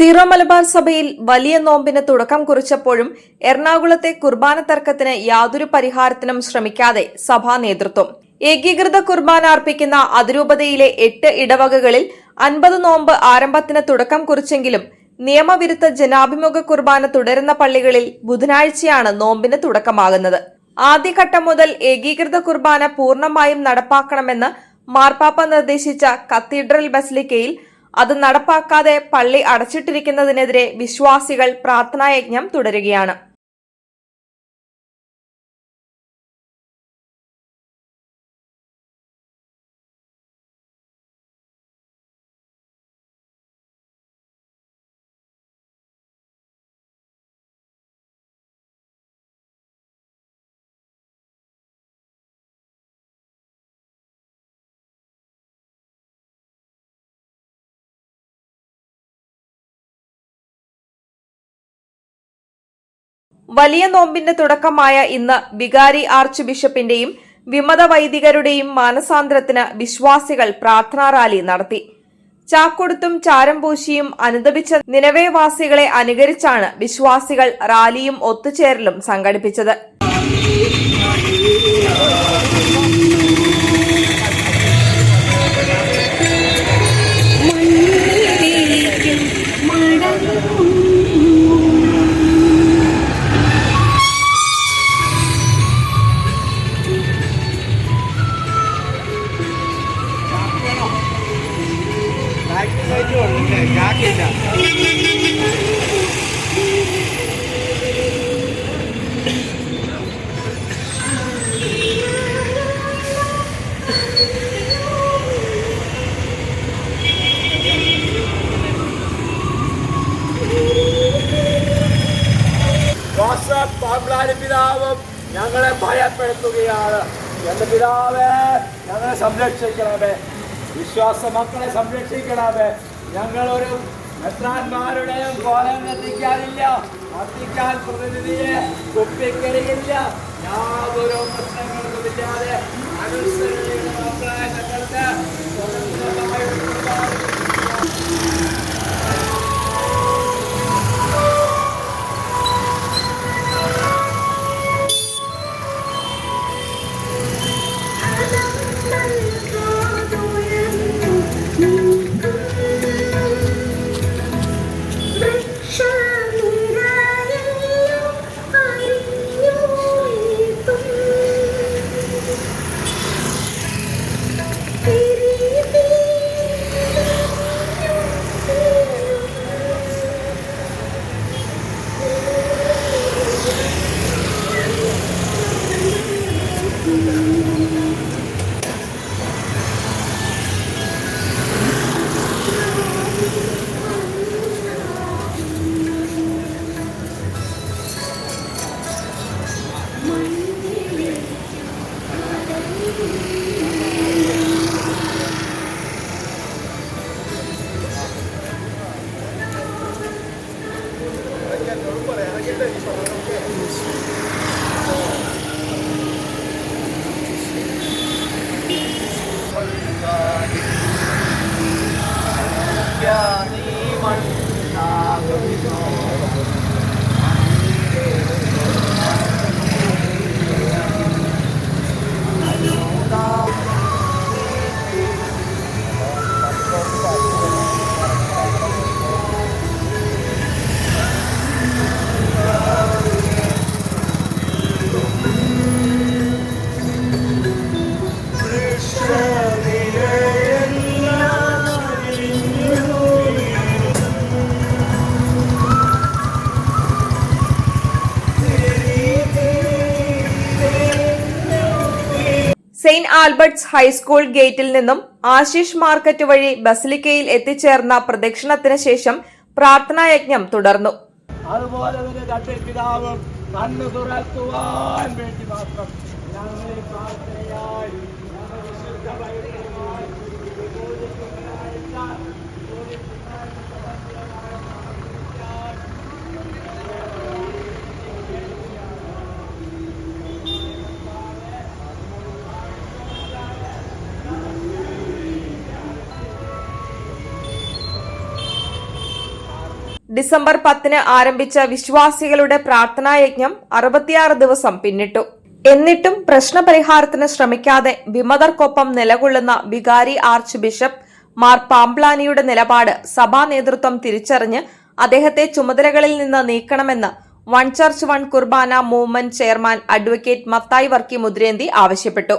Zero Malabar സഭയിൽ വലിയ നോമ്പിന് തുടക്കം കുറിച്ചപ്പോഴും എറണാകുളത്തെ കുർബാന തർക്കത്തിന് യാതൊരു പരിഹാരത്തിനും ശ്രമിക്കാതെ സഭാ നേതൃത്വം. ഏകീകൃത കുർബാന അർപ്പിക്കുന്ന അതിരൂപതയിലെ എട്ട് ഇടവകകളിൽ അൻപത് നോമ്പ് ആരംഭത്തിന് തുടക്കം കുറിച്ചെങ്കിലും നിയമവിരുദ്ധ ജനാഭിമുഖ കുർബാന തുടരുന്ന പള്ളികളിൽ ബുധനാഴ്ചയാണ് നോമ്പിന് തുടക്കമാകുന്നത്. ആദ്യഘട്ടം മുതൽ ഏകീകൃത കുർബാന പൂർണമായും നടപ്പാക്കണമെന്ന് മാർപ്പാപ്പ നിർദ്ദേശിച്ച കത്തീഡ്രൽ ബസിലിക്കയിൽ അത് നടപ്പാക്കാതെ പള്ളി അടച്ചിട്ടിരിക്കുന്നതിനെതിരെ വിശ്വാസികൾ പ്രാർത്ഥനായജ്ഞം തുടരുകയാണ് വലിയ നോമ്പിന്റെ തുടക്കമായ ഇന്ന് വികാരി ആർച്ച് ബിഷപ്പിന്റെയും വിമത വൈദികരുടെയും മാനസാന്തരത്തിന് വിശ്വാസികൾ പ്രാർത്ഥനാ റാലി നടത്തി. ചാക്കൊടുത്തും ചാരംപൂശിയും അനുദപിച്ച നിലവേവാസികളെ അനുകരിച്ചാണ് വിശ്വാസികൾ റാലിയും ഒത്തുചേരലും സംഘടിപ്പിച്ചത്. ജോസഫ് പിതാവും ഞങ്ങളെ ഭയപ്പെടുത്തുകയാണ്. എന്റെ പിതാവേ ഞങ്ങളെ സംരക്ഷിക്കണമേ. വിശ്വാസ മക്കളെ സംരക്ഷിക്കണമേ. ഞങ്ങളൊരു മെത്രാന്മാരുടെയും കോലം എത്തിക്കാനില്ല കത്തിക്കാൻ പ്രതിനിധിയെ കുപ്പിക്കരിയില്ല യാതൊരു പ്രശ്നങ്ങളൊന്നുമില്ലാതെ അനുസരിച്ച് part sa ah, gawin. Saint Albert's high school ഗേറ്റിൽ നിന്നും ആശിഷ് മാർക്കറ്റ് വഴി ബസലിക്കയിൽ എത്തിച്ചേർന്ന പ്രദക്ഷിണത്തിന് ശേഷം പ്രാർത്ഥനായജ്ഞം തുടർന്നു. അതുപോലെ തന്നെ രണ്ട് പിതാവും കണ്ണു തുറക്കുവാൻ വേണ്ടി മാത്രം ഡിസംബർ പത്തിന് ആരംഭിച്ച വിശ്വാസികളുടെ പ്രാർത്ഥനായജ്ഞം അറുപത്തിയാറ് ദിവസം പിന്നിട്ടു. എന്നിട്ടും പ്രശ്നപരിഹാരത്തിന് ശ്രമിക്കാതെ വിമതർക്കൊപ്പം നിലകൊള്ളുന്ന വികാരി ആർച്ച് ബിഷപ്പ് മാർ പാംപ്ലാനിയുടെ നിലപാട് സഭാ നേതൃത്വം തിരിച്ചറിഞ്ഞ് അദ്ദേഹത്തെ ചുമതലകളിൽ നിന്ന് നീക്കണമെന്ന് One Church One Qurbana Movement chairman advocate Mathai Varkey Mudrenthi ആവശ്യപ്പെട്ടു.